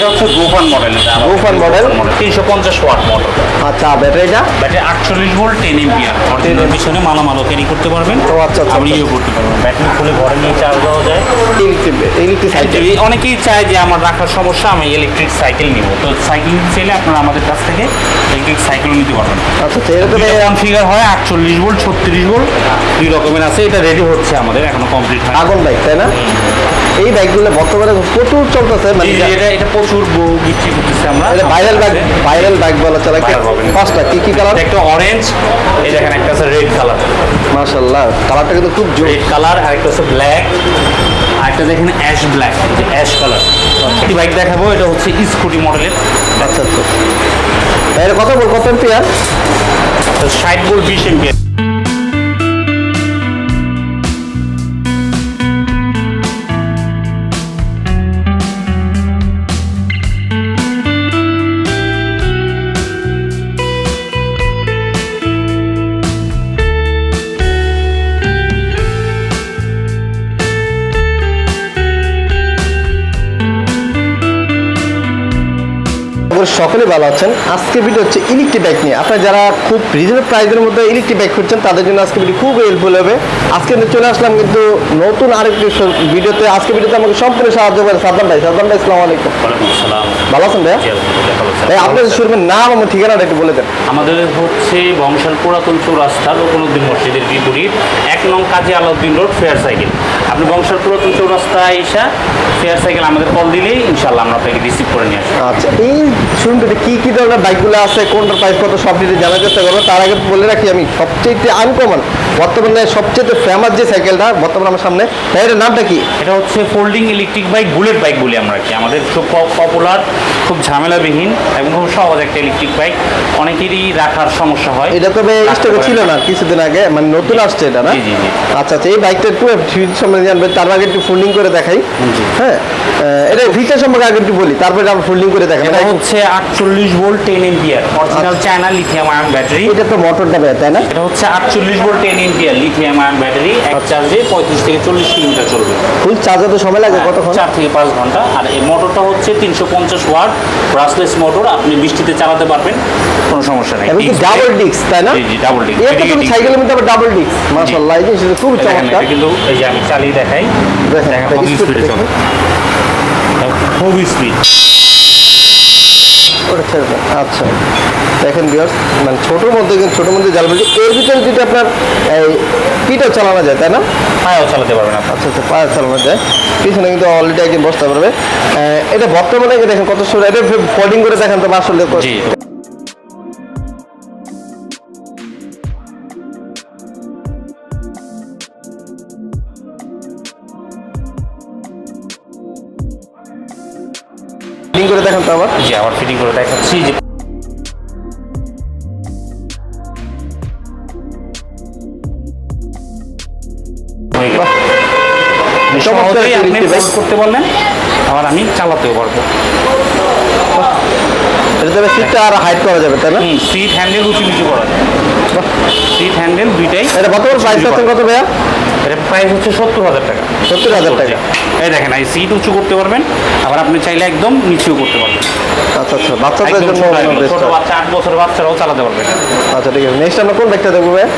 এটা হচ্ছে গোফান মডেল এটা গোফান? তিনশো পঞ্চাশ ওয়াট মোটর আচ্ছা ব্যাটারিটা ব্যাটারি আটচল্লিশ ভোল্ট টেন এম্পিয়ার অরিজিনাল পিছনে মালামালও ক্যারি করতে পারবেন। ও, আচ্ছা, আচ্ছা, আপনি। ইয়ে করতে পারবেন। ব্যাটারি খুলে ঘরে নিয়ে চার্জ দেওয়া যায়। ইলেকট্রিক সাইকেল অনেকেই চায় যে আমার রাখার সমস্যা আমি ইলেকট্রিক সাইকেল নিব। তো সাইকেল চাইলে আপনারা আমাদের কাছ থেকে ইলেকট্রিক সাইকেল নিতে পারবেন। আচ্ছা তো কনফিগার হয় আটচল্লিশ ভোল্ট ছত্রিশ ভোল্ট দুই রকমের আছে। এটা রেডি হচ্ছে আমাদের এখনও কমপ্লিট হয় আগুন বাইক তাই না? এই বাইকগুলো বর্তমানে প্রচুর চলতেছে মানে এটা এটা প্রচুর বহু বিক্রি করতেছে আমরা। ভাইরাল বলা চলে। পাঁচটা কি কি কালার একটা অরেঞ্জ এই দেখেন একটা আছে রেড কালার মাশাআল্লাহ কালারটা কিন্তু খুব জোর। রেড কালার আর একটা হচ্ছে ব্ল্যাক আর একটা দেখেন অ্যাশ ব্ল্যাক যে অ্যাশ কালার একটি বাইক দেখাবো এটা হচ্ছে স্কুটি মডেলের আচ্ছা আচ্ছা। এর কত বল? কত এম্পিয়ার? ষাট বল বিশ এমপিয়ার। সকলে ভালো আছেন। আজকে ভিডিও হচ্ছে ইলেকট্রিক বাইক নিয়ে। আপনারা যারা খুব রিজনেবল প্রাইসের মধ্যে ইলেকট্রিক বাইক খুঁজছেন তাদের জন্য আজকে ভিডিও খুব হেল্পফুল হবে। আজকে আমি চলে আসলাম কিন্তু নতুন আরেকটি ভিডিওতে আজকে ভিডিওতে আমাকে সম্পূর্ণ সাহায্য করে সাদ্দাম ভাই। সাদ্দাম ভাই আসসালামু আলাইকুম। ভালো আছেন। ভাই আপনাদের শুরুবেন নাম এবং ঠিকানাটা একটু বলে দেন। আমাদের হচ্ছে বংশাল পুরাতন চৌরাস্তা লোকনুদ্দিন মসজিদের বিপরীত এক নং Kazi Alauddin road fair cycle. আপনি বংশাল পুরাতন চৌরাস্তা এসা ফেয়ার সাইকেল আমাদের কল দিলেই ইনশাল্লাহ আমরা আপনাকে রিসিভ করে নিয়ে আসব। আচ্ছা এই শুনতে কি কি ধরনের বাইকগুলো আছে কোনটার প্রাইস কত সব ডিটেল জানার চেষ্টা করব। তার আগে বলে রাখি আমি সবচেয়ে আনকমন বর্তমানে সবচেয়ে ফেমাস যে সাইকেলটা বর্তমানে আমার সামনে এটার নামটা কি? এটা হচ্ছে folding electric bike bullet bike বলি আমরা কি। আমাদের খুব পপুলার খুব ঝামেলাবিহীন এবং খুব সহজ একটা ইলেকট্রিক বাইক অনেকেরই রাখার সমস্যা হয়। এটা তবে স্টকে ছিল না। কিছুদিন আগে মানে নতুন আসছে এটা না? জি, জি, জি। আচ্ছা আচ্ছা এই বাইকটা একটু সম্বন্ধে জানবে তার আগে একটু ফোল্ডিং করে দেখাই। হ্যাঁ এটা ফিচার সম্পর্কে আগে একটু বলি তারপরে আমরা ফোল্ডিং করে দেখাই এটা হচ্ছে আটচল্লিশ volt ten ampere. Original China lithium ion battery এটা তো মোটরটা ভাই তাই না? এটা হচ্ছে আটচল্লিশ volt ten ampere lithium ion battery এক চার্জে পঁয়ত্রিশ থেকে চল্লিশ কিলোমিটার চলবে। ফুল চার্জে তো সময় লাগে কতক্ষণ? চার থেকে পাঁচ ঘণ্টা। আর এই মোটরটা হচ্ছে তিনশো পঞ্চাশ ওয়াট ব্রাসলেস মোটর আপনি বৃষ্টিতে চালাতে পারবেন কোনো সমস্যা নেই। ডাবল ডিস্ক তাই না? জি ডাবল ডিস্ক একটা তো সাইকেলের মধ্যে আবার ডাবল ডিস্ক মাশাআল্লাহ এই জিনিসটা খুব চমৎকার। কিন্তু এই যে আমি চালিয়ে দেখাই দেখেন, এটা স্পিডে চলে। খুব স্পিড ওটা ছেড়ে দেন। আচ্ছা। দেখেন বিয়ার্স মানে ছোটোর মধ্যে কিন্তু ছোটোর মধ্যে জাল বলছি এর ভিতরে যদি আপনার এই পিটাও চালানো যায় তাই না? পায়েও চালাতে পারবেন আচ্ছা আচ্ছা পায়ে চালানো যায়। পিছনে কিন্তু অলরেডি একজন বসতে পারবে। এটা বর্তমানে দেখেন কত সুন্দর এটা ফোল্ডিং করে দেখেন তো আসলে করে দেখান তো আবার। জি আবার ফিটিং করে দেখাচ্ছি যে করতে পারলেন আবার আমি চালাতেও পারব। এটা তবে সিটটা আর হাইট করা যাবে তাই না? সিট হ্যান্ডেল উঁচু নিচু করা যায় সিট হ্যান্ডেল দুইটাই এটা বর্তমান প্রাইস আছে। কত ভাইয়া? এটা প্রাইস হচ্ছে সত্তর হাজার টাকা। 70,000 টাকা। এই দেখেন এই সিট উঁচু করতে পারবেন আবার আপনি চাইলে একদম নিচেও করতে পারবেন। আচ্ছা আচ্ছা বাচ্চাদের জন্য ছোট। বাচ্চা আট বছরের বাচ্চারাও চালাতে পারবে। আচ্ছা ঠিক আছে নেক্সট আমরা কোন বাইকটা দেখব ভাইয়া?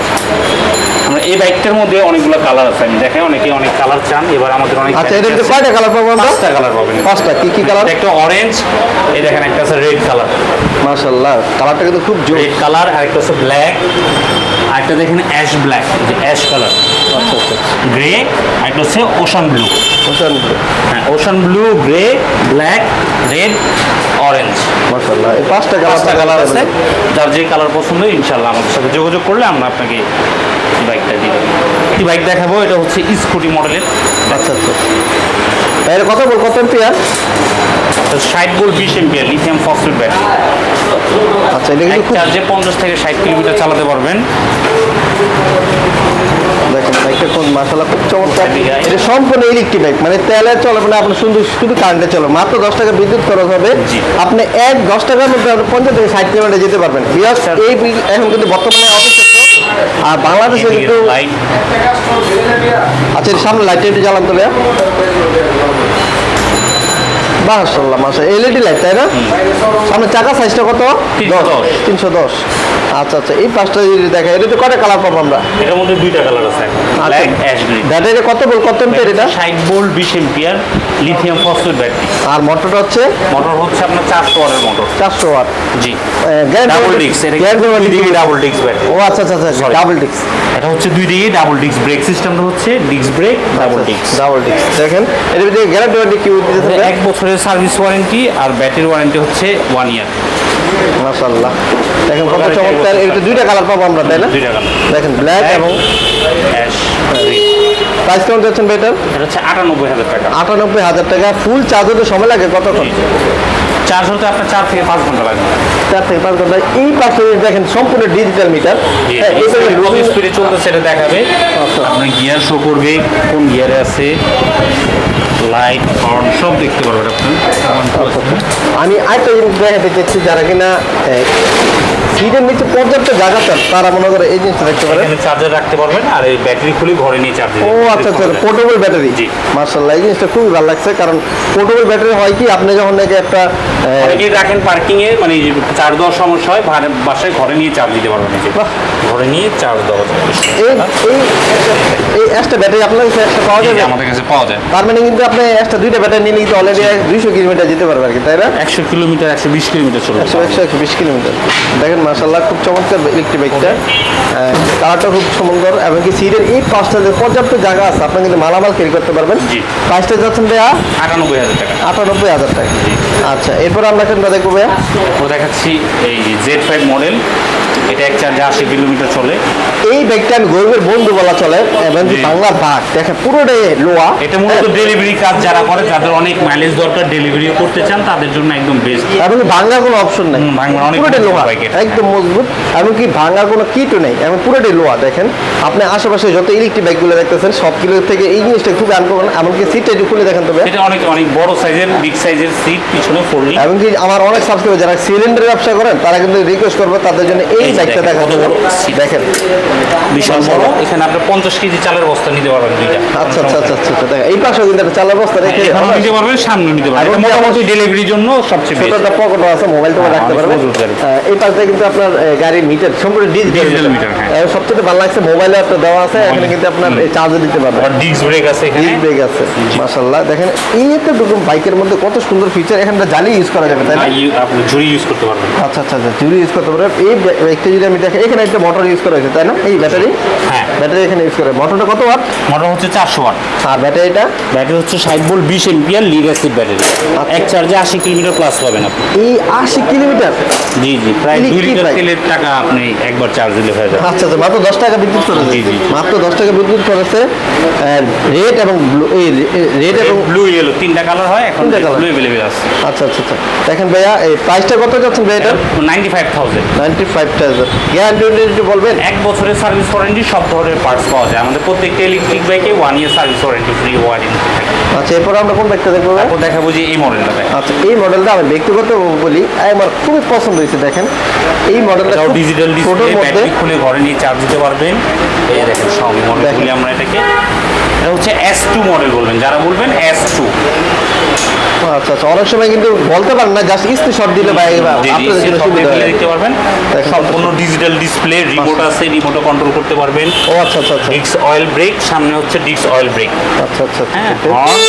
আমরা এই বাইকটার মধ্যে অনেকগুলো কালার আছে। আমি দেখেন অনেকে অনেক কালার চান এবার আমাদের অনেক আচ্ছা কিন্তু আছে। কয়টা কালার পাবো আমরা পাঁচটা কালার পাবেন। পাঁচটা কি কি কালার একটা অরেঞ্জ এই দেখেন একটা আছে রেড কালার মাশাআল্লাহ কালারটা কিন্তু খুব জোর। রেড কালার আর একটা আছে ব্ল্যাক আর একটা দেখেন অ্যাশ ব্ল্যাক যে অ্যাশ কালার আচ্ছা আচ্ছা গ্রে আর একটা হচ্ছে ওশান ব্লু বুঝছেন হ্যাঁ ocean blue grey black red orange মাশাআল্লাহ এই পাঁচটা পাঁচটা কালার আছে যার যে কালার পছন্দ ইনশাল্লাহ আমাদের সাথে যোগাযোগ করলে আমরা আপনাকে এই বাইকটা দেবো বাইক দেখাবো? এটা হচ্ছে স্কুটি মডেলের। আচ্ছা আচ্ছা। এর কত বল? কত এম্পিয়ার ষাট বল বিশ এম্পিয়ার লিথিয়াম ফসফেট ব্যাটারি আচ্ছা এটা কিন্তু চার্জে পঞ্চাশ থেকে ষাট কিলোমিটার চালাতে পারবেন। দেখেন বাইকটা কোন মাশাআল্লাহ খুব চমৎকার। আয়। এটা সম্পূর্ণ ইলেকট্রিক বাইক মানে তেলে চলবে না আপনার শুধু শুধু কারেন্টে চলবে মাত্র দশ টাকা বিদ্যুৎ খরচ হবে। আপনি এক দশ টাকার মধ্যে আপনি পঞ্চাশ থেকে ষাট কিলোমিটার যেতে পারবেন। বিকজ এই এখন কিন্তু বর্তমানে অফিস আর বাংলাদেশে কিন্তু লাইট আচ্ছা সামনে লাইটটা একটু জ্বালান তো ভাইয়া। মাশাল্লাহ মাশা এলইডি লাইট তাই না? সামনে চাকা সাইজটা কত? দশ। তিনশো দশ। আচ্ছা আচ্ছা এই পাঁচটা যদি দেখা এটাতে কটা কালার পাবো আমরা? এটার মধ্যে দুইটা কালার আছে ব্ল্যাক অ্যাশ গ্রিন ব্যাটারি কত বল কত এম্পিয়ার এটা? ষাট ভোল্ট বিশ এম্পিয়ার লিথিয়াম ফসফেট ব্যাটারি আর মোটরটা হচ্ছে? মোটর হচ্ছে আপনার চারশো ওয়াটের মোটর চারশো ওয়াট। জি। ডাবল ডিস্ক এটা দুই দিকে ডাবল ডিস্ক ব্যাটারি ও আচ্ছা আচ্ছা আচ্ছা. ডাবল ডিস্ক এটা হচ্ছে দুই দিকে ডাবল ডিস্ক ব্রেক সিস্টেমটা হচ্ছে disc brake double disc double disc দেখেন এর ভিতরে গ্যারান্টি ওয়ারেন্টি কি দিতেছে এক বছরের সার্ভিস ওয়ারেন্টি আর ব্যাটারি ওয়ারেন্টি হচ্ছে ওয়ান ইয়ার মাশাআল্লাহ। দেখেন কত চমৎকার। এটা দুইটা কালার পাবো আমরা তাই না? দুইটা কালার। দেখেন ব্ল্যাক এবং অ্যাশ প্রাইস কেমন যাচ্ছেন বেটার এটা হচ্ছে আটানব্বই হাজার টাকা। আটানব্বই হাজার টাকা ফুল চার্জ হতে সময় লাগে কতক্ষণ? চার্জ হতে আপনার চার থেকে পাঁচ ঘণ্টা লাগবে। চার থেকে পাঁচ ঘণ্টা। এই পাশে দেখেন সম্পূর্ণ ডিজিটাল মিটার স্পিডে চলতেছে এটা দেখাবে। আচ্ছা। আপনার গিয়ার শো করবে কোন গিয়ারে আছে লাইট হর্ন সব দেখতে পারবেন আপনি। আমি আরেকটা জিনিস দেখাতে চাচ্ছি যারা কিনা সিটের নিচে পর্যাপ্ত জায়গা চান তারা মনে করে এই জিনিসটা দেখতে পারেন। চার্জার রাখতে পারবেন আর এই ব্যাটারি খুলে ঘরে নিয়ে চার্জ ও আচ্ছা আচ্ছা পোর্টেবল ব্যাটারি জি। মার্শাল্লাহ এই জিনিসটা খুবই ভালো লাগছে কারণ পোর্টেবল ব্যাটারি হয় কি আপনি যখন নাকি একটা অনেকেই রাখেন পার্কিং এ মানে চার্জ দেওয়ার সমস্যা হয় বাসায় ঘরে নিয়ে চার্জ দিতে পারবেন যে ঘরে নিয়ে চার্জ দেওয়া এই একটা ব্যাটারি আপনার কাছে একটা পাওয়া যাবে? আমাদের কাছে পাওয়া যায়। তার মানে কিন্তু আপনি একটা দুইটা ব্যাটারি নিলে কিন্তু অলরেডি দুইশো কিলোমিটার যেতে পারবে আর কি তাই না? একশো কিলোমিটার একশো বিশ কিলোমিটার চলবে। একশো একশো একশো বিশ কিলোমিটার। দেখেন মার্শাল্লাহ খুব চমৎকার ইলেকট্রিক বাইকটা কালারটা খুব সুন্দর এবং কি সিটের এই পাঁচটা পর্যাপ্ত জায়গা আছে আপনি কিন্তু মালামাল ক্যারি করতে পারবেন। জি। প্রাইসটা যাচ্ছেন ভাইয়া? আটানব্বই হাজার টাকা। আটানব্বই হাজার টাকা। আচ্ছা এরপর আমরা কোনটা দেখব ভাইয়া? দেখাচ্ছি এই জেড ফাইভ মডেল এটা এক চার্জে আশি কিলোমিটার চলে। এই ব্যাগটা আমি গরিবের বন্ধু বলা চলে এবং কি বাংলার ভাগ। দেখেন পুরোটাই লোয়া। এটা মূলত ডেলিভারি কাজ যারা করে যাদের অনেক মাইলেজ দরকার ডেলিভারিও করতে চান তাদের জন্য একদম বেস্ট এবং ভাঙার কোনো অপশন নেই। ভাঙার অনেক পুরোটাই লোহা একদম মজবুত। এবং কি ভাঙার কোনো কিটও নেই এবং পুরোটাই লোহা দেখেন। আপনি আশেপাশে যত ইলেকট্রিক বাইকগুলো দেখতেছেন সবগুলো থেকে এই জিনিসটা খুব আনকমন এমনকি সিটটা একটু খুলে দেখেন তবে। এটা অনেক অনেক বড় সাইজের বিগ সাইজের সিট পিছনে ফোল্ডিং এবং কি আমার অনেক সাবস্ক্রাইবার যারা সিলিন্ডার ব্যবসা করেন তারা কিন্তু রিকোয়েস্ট করবে তাদের জন্য এই দেখা কত বড় দেখেন। বিশাল বড়। এখানে আপনি কেজি চালের বস্তা নিতে পারবেন দুইটা। আচ্ছা আচ্ছা আচ্ছা দেখেন এই কিন্তু একটা চালার বস্তা রেখে নিতে পারবেন সামনে নিতে পারবেন। এটা মোটামুটি ডেলিভারির জন্য সবচেয়ে বেস্ট পকেটও আছে মোবাইল রাখতে পারবেন। এই পাশে কিন্তু আপনার গাড়ির মিটার সম্পূর্ণ ডিজিটাল Digital meter, হ্যাঁ। সবচেয়ে ভালো লাগছে মোবাইলে দেওয়া আছে এখানে কিন্তু আপনার চার্জ দিতে পারবেন আর ডিস্ক ব্রেক আছে এখানে। ডিস্ক ব্রেক আছে মাশাআল্লাহ। দেখেন এই একটা বাইকের মধ্যে কত সুন্দর ফিচার এখানে জালি ইউজ করা যাবে তাই না? আপনি ঝুড়ি ইউজ করতে পারবেন। আচ্ছা আচ্ছা ইউজ করতে পারবেন। এই বাইকটা যদি আমি দেখি এখানে একটা মোটর ইউজ করা হয়েছে তাই না? এই ব্যাটারি হ্যাঁ। ব্যাটারি এখানে ইউজ করে মোটরটা কত ওয়াট মোটর হচ্ছে চারশো ওয়াট আর ব্যাটারিটা ব্যাটারি হচ্ছে ষাট ভোল্ট বিশ এম্পিয়ার লিড অ্যাসিড ব্যাটারি এক চার্জে আশি কিলোমিটার প্লাস পাবেন আপনি। এই আশি কিলোমিটার? জি জি। প্রায় দুই লিটার তেলের টাকা আপনি একবার চার্জ দিলে হয়ে যাবে। আচ্ছা আচ্ছা মাত্র দশ টাকা বিদ্যুৎ করেছে জি, জি। মাত্র দশ টাকা বিদ্যুৎ করেছে রেড এবং ব্লু এই রেড এবং ব্লু ইয়েলো তিনটা কালার হয় এখন ব্লু অ্যাভেলেবেল আছে। আচ্ছা আচ্ছা আচ্ছা। দেখেন ভাইয়া এই প্রাইসটা কত যাচ্ছেন ভাই এটা? Ninety five thousand ninety five guarantee বলবেন? এক বছরের সার্ভিস ওয়ারেন্টি সব ধরনের পার্টস পাওয়া যায়। আমাদের প্রত্যেকটা ইলেকট্রিক বাইকে one year service warranty free warranty আচ্ছা এরপর আমরা কোন বাইকটা দেখব? তারপর দেখাবো যে এই মডেলটা আচ্ছা এই মডেলটা আমি ব্যক্তিগত বলি আমার খুবই পছন্দ হয়েছে দেখেন। এই মডেলটা ডিজিটাল ডিসপ্লে ব্যাটারি খুলে ঘরে নিয়ে চার্জ দিতে পারবেন। এই দেখেন সব মডেল। আমরা এটাকে এটা হচ্ছে এস টু মডেল বলবেন। যারা বলবেন এস টু আচ্ছা আচ্ছা। অনেক সময় কিন্তু বলতে পারেন না জাস্ট ইস্তি শট দিলে ভাই আপনাদের জন্য সুবিধা হয়। দেখতে পারবেন। সম্পূর্ণ ডিজিটাল ডিসপ্লে রিমোট আছে রিমোটে কন্ট্রোল করতে পারবেন। ও আচ্ছা আচ্ছা আচ্ছা। ডিক্স অয়েল ব্রেক সামনে হচ্ছে ডিক্স অয়েল ব্রেক আচ্ছা আচ্ছা horn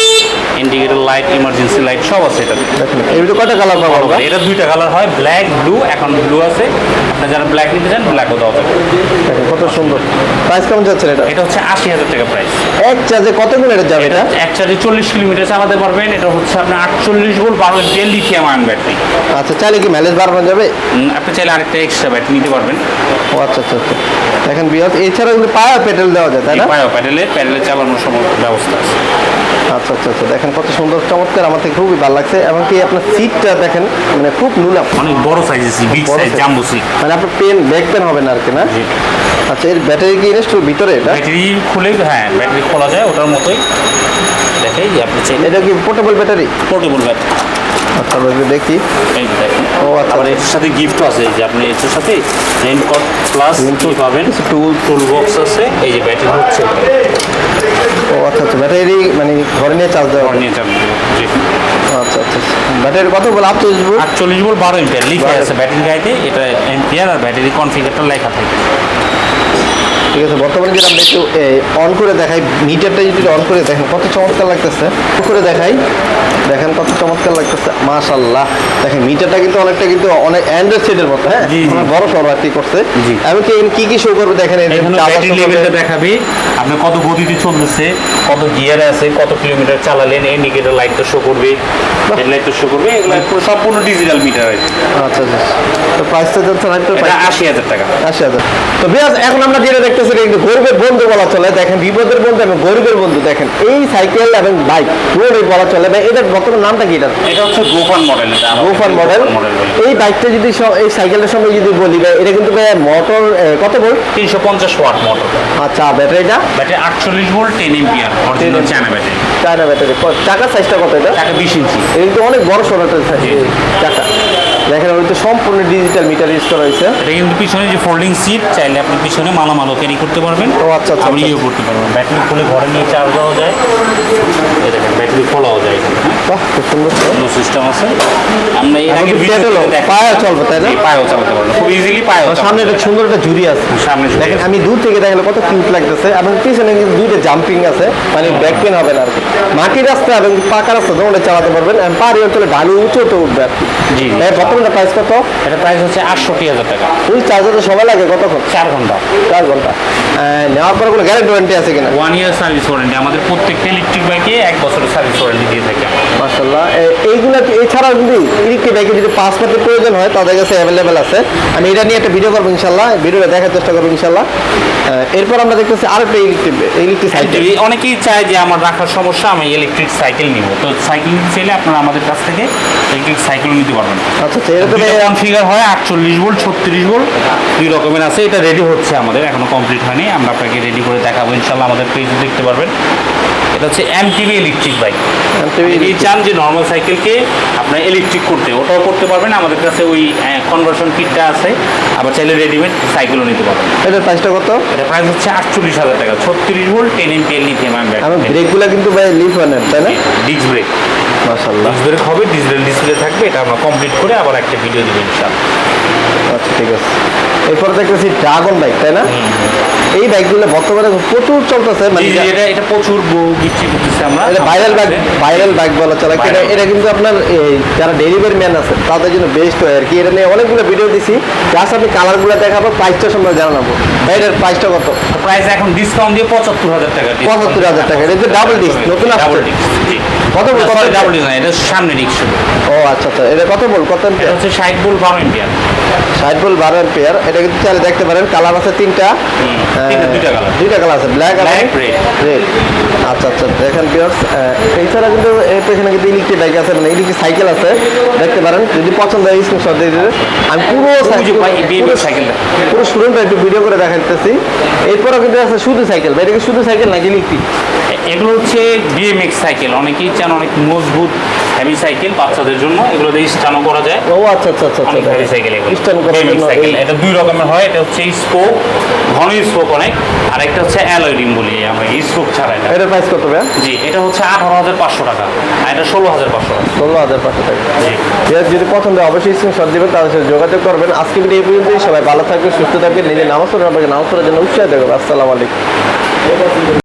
indicator light emergency light সব আছে এটা। দেখেন এই কয়টা কালার পাবো এটা দুইটা কালার হয় ব্ল্যাক ব্লু এখন ব্লু আছে। আপনি যারা ব্ল্যাক নিতে চান ব্ল্যাকও দেওয়া যাবে। দেখেন কত সুন্দর। প্রাইস কেমন যাচ্ছে এটা? এটা হচ্ছে আশি হাজার টাকা প্রাইস এক চার্জে কত কিলোমিটার যাবে? এটা এক চার্জে চল্লিশ কিলোমিটার চালাতে পারবেন এটা হচ্ছে আপনার আটচল্লিশ ভোল্ট বারো এমপিএল লিথিয়াম আয়ন ব্যাটারি আচ্ছা চাইলে কি মাইলেজ বাড়ানো যাবে? আপনি চাইলে আরেকটা এক্সট্রা ব্যাটারি নিতে পারবেন। ও আচ্ছা আচ্ছা আচ্ছা। দেখেন বিয়াস এছাড়া কিন্তু পাওয়ার পেট্রোল দেওয়া যায় তাই না? পায়ো প্যাডেলে প্যাডেলে চালানোর সমস্ত ব্যবস্থা আছে। আচ্ছা আচ্ছা আচ্ছা। দেখেন কত সুন্দর চমৎকার আমার থেকে খুবই ভালো লাগছে। এবং কি আপনার সিটটা দেখেন মানে খুব নুলাম। অনেক বড় সাইজের আছে বিগ সাইজ জাম্বো সিট মানে আপনার পেন ব্যাক পেন হবে না আর কি না। আচ্ছা এর ব্যাটারি কি ইনস্টল ভিতরে এটা? ব্যাটারি খুলে হ্যাঁ ব্যাটারি খোলা যায় ওটার মতোই। দেখাই আপনি চাইলে এটা কি পোর্টেবল ব্যাটারি? Portable battery. আচ্ছা দেখি। এই দেখেন। ও, আচ্ছা। আবার এর সাথে গিফটও আছে যে আপনি এর সাথে রেনকোট প্লাস কি পাবেন? টুল টুল বক্স আছে। এই যে ব্যাটারি হচ্ছে। ও আচ্ছা আচ্ছা ব্যাটারি মানে ঘরে নিয়ে চার্জ দেওয়া ঘর নিয়ে যাবেন জি। আচ্ছা আচ্ছা ব্যাটারি কত বল আপ চল্লিশ ভোল্ট। আটচল্লিশ বল বারো এম্পিয়ার লিখে আছে ব্যাটারি গাড়িতে এটা এম্পিয়ার আর ব্যাটারি কনফিগারটা লেখা থাকে। ঠিক আছে বর্তমানে যেটা আমরা একটু অন করে দেখাই মিটারটা যদি অন করে দেখেন কত চমৎকার লাগতেছে। করে দেখাই দেখেন কত চমৎকার লাগতেছে মাশাল্লাহ দেখেন মিটারটা কিন্তু অনেকটা কিন্তু অনেক অ্যান্ড্রয়েড সেটের মতো হ্যাঁ। বড় আর কি করছে। এমনকি এখানে কি কি শো করবে দেখেন ব্যাটারি লেভেলটা দেখাবে আপনি কত গতিতে চলতেছে কত গিয়ারে আছে কত কিলোমিটার চালালেন ইন্ডিকেটর লাইটটা শো করবে হেডলাইটটা শো করবে এগুলো পুরো সম্পূর্ণ ডিজিটাল মিটার আচ্ছা আচ্ছা। তো প্রাইসটা যাচ্ছে আশি হাজার টাকা। আশি হাজার। তো বিয়াস এখন আমরা যেটা দেখতেছি এটা কিন্তু গরিবের বন্ধু বলা চলে দেখেন বিপদের বন্ধু এবং গরিবের বন্ধু দেখেন এই সাইকেল এবং বাইক পুরোটাই বলা চলে। ভাই এটার বর্তমান নামটা কি এটা? এটা হচ্ছে গোফান মডেল এটা গোফান মডেল। এই বাইকটা যদি এই সাইকেলটার সঙ্গে যদি বলি ভাই এটা কিন্তু ভাই মোটর কত ভোল্ট তিনশো পঞ্চাশ ওয়াট মোটর আচ্ছা ব্যাটারিটা ব্যাটারি আটচল্লিশ volt ten ampere original China battery. China battery. চাকার সাইজটা কত এটা? টাকা বিশ ইঞ্চি এটা কিন্তু অনেক বড় সড়কের চাকা। দেখেন ওই তো সম্পূর্ণ ডিজিটাল মিটার করা হয়েছে। এটা কিন্তু পিছনে যে ফোল্ডিং সিট চাইলে আপনি পিছনে মালামালও ক্যারি করতে পারবেন। ও, আচ্ছা, আচ্ছা, আপনি। ইয়ে করতে পারবেন। ব্যাটারি খুলে ঘরে নিয়ে চার্জ দেওয়া যায়। এই দেখেন ব্যাটারি খোলাও যায় বাহ খুব সুন্দর। অন্য সিস্টেম আছে। আমরা এর আগে পায়েও চলবে, তাই না? পায়েও চালাতে পারবেন খুব ইজিলি পায়েও সামনে একটা সুন্দর একটা ঝুড়ি আছে। সামনে দেখেন আমি দূর থেকে দেখলে কত কিউট লাগতেছে। এবং পিছনে কিন্তু দুইটা জাম্পিং আছে। মানে ব্যাক পেন হবে না আর কি। মাটির রাস্তা এবং পাকা রাস্তা দৌড়ে চালাতে পারবেন। এবং পাহাড়ি অঞ্চলে ঢালু উঁচু তো উঠবে আর কি। জি, বর্তমানে প্রাইস কত? এটা প্রাইস হচ্ছে আটষট্টি হাজার টাকা। ফুল চার্জারে সময় লাগে কতক্ষণ? চার ঘণ্টা। চার ঘণ্টা। নেওয়ার পরে কোনো গ্যারেন্টি ওয়ারেন্টি আছে কিনা? ওয়ান ইয়ার সার্ভিস ওয়ারেন্টি আমাদের প্রত্যেকটা ইলেকট্রিক বাইকে এক বছরের সার্ভিস ওয়ারেন্টি দিয়ে থাকি। মার্শাল্লাহ এইগুলো এছাড়াও যদি ইলেকট্রিক বাইকে যদি পাসপোর্টের প্রয়োজন হয় তাদের কাছে অ্যাভেলেবেল আছে। আমি এটা নিয়ে একটা ভিডিও করব ইনশাল্লাহ ভিডিওটা দেখার চেষ্টা করব ইনশাল্লাহ এরপর আমরা দেখতেছি আরেকটা ইলেকট্রিক ইলেকট্রিক সাইকেল অনেকেই চায় যে আমার রাখার সমস্যা আমি ইলেকট্রিক সাইকেল নিব। তো সাইকেল নিতে চাইলে আপনারা আমাদের কাছ থেকে ইলেকট্রিক সাইকেলও নিতে পারবেন। আচ্ছা আচ্ছা তো ভাই কনফিগার হয় আটচল্লিশ ভোল্ট ছত্রিশ ভোল্ট দুই রকমের আছে। এটা রেডি হচ্ছে আমাদের এখনও কমপ্লিট হয়নি। আমরা আপনাকে রেডি করে দেখাবো ইনশাল্লাহ আমাদের পেজে দেখতে পারবেন। এটা হচ্ছে এমটিভি ইলেকট্রিক বাইক যদি চান যে নর্মাল সাইকেলকে আপনার ইলেকট্রিক করতে ওটাও করতে পারবেন। আমাদের কাছে ওই কনভার্সন কিটটা আছে। আবার চাইলে রেডিমেড সাইকেলও নিতে পারবেন। এটার প্রাইসটা কত? এটা প্রাইস হচ্ছে আটচল্লিশ হাজার টাকা। ছত্রিশ volt ten MPL lithium ion battery ব্রেকগুলো কিন্তু ভাই লিফ ওয়ানের তাই না? ডিস্ক ব্রেক মাশাল্লাহ ডিস্ক হবে ডিজিটাল ডিসপ্লে থাকবে এটা আমরা কমপ্লিট করে আবার একটা ভিডিও দেবো ইনশাআল্লাহ। আচ্ছা ঠিক আছে। এরপর দেখতেছি ড্রাগন বাইক তাই না? এই বাইকগুলো বর্তমানে প্রচুর চলতেছে মানে এটা এটা প্রচুর বিক্রি করতেছি আমরা। ভাইরাল বাইক ভাইরাল বাইক বলা চলে। এটা এটা কিন্তু আপনার এই যারা ডেলিভারি ম্যান আছে তাদের জন্য বেস্ট হয় আর কি। এটা নিয়ে অনেকগুলো ভিডিও দিছি। জাস্ট আপনি কালারগুলো দেখাবো প্রাইসটা সম্বন্ধে জানাব এটার প্রাইসটা কত? প্রাইস এখন ডিসকাউন্ট দিয়ে পঁচাত্তর হাজার টাকা পঁচাত্তর হাজার টাকা। এটা ডাবল ডিস্ক নতুন ডাবল আসছে। কত ডাবল না এটা সামনে ও আচ্ছা আচ্ছা এটা কত বল? কত এটা হচ্ছে ষাট বুল বারো এম্পিয়ার ষাট বল বারো পেয়ার এটা কিন্তু চাইলে দেখতে পারেন কালার আছে তিনটা। দুইটা colour। দুইটা কালার আছে ব্ল্যাক আর রেড আচ্ছা আচ্ছা দেখেন পিওর্স এছাড়া কিন্তু পেছনে কিন্তু ইলেকট্রিক বাইক আছে মানে ইলেকট্রিক সাইকেল আছে। দেখতে পারেন যদি পছন্দ হয় স্ক্রিনশট দিয়ে আমি পুরো সাইকেলটা। পুরো স্টুডেন্টটা একটু ভিডিও করে দেখাইতেছি। এরপরও কিন্তু আছে শুধু সাইকেল কি শুধু সাইকেল নাকি ইলেকট্রিক এগুলো হচ্ছে বিএমএক্স সাইকেল অনেকেই চান অনেক মজবুত হেভি সাইকেল বাচ্চাদের জন্য। এগুলো দিয়ে স্টানও করা যায়। ও আচ্ছা আচ্ছা আচ্ছা অনেক হেভি সাইকেল করার BMX সাইকেল এটা দুই রকমের হয়। এটা হচ্ছে স্পোক ঘন স্পোক অনেক। আর একটা হচ্ছে অ্যালয় রিম বলি আমরা স্পোক ছাড়া এটা এটার প্রাইস কত ভাই জি এটা হচ্ছে আঠারো হাজার পাঁচশো টাকা। আর এটা ষোলো হাজার পাঁচশো টাকা। ষোলো হাজার পাঁচশো টাকা। জি। এর যদি পছন্দ হয় অবশ্যই স্ক্রিনশট দিবেন তাদের সাথে যোগাযোগ করবেন। আজকে ভিডিও এই পর্যন্তই। সবাই ভালো থাকবেন সুস্থ থাকবেন। নিজের নামাজ পড়ে আপনাকে নামাজ পড়ার জন্য উৎসাহ দেবেন আসসালামু আলাইকুম।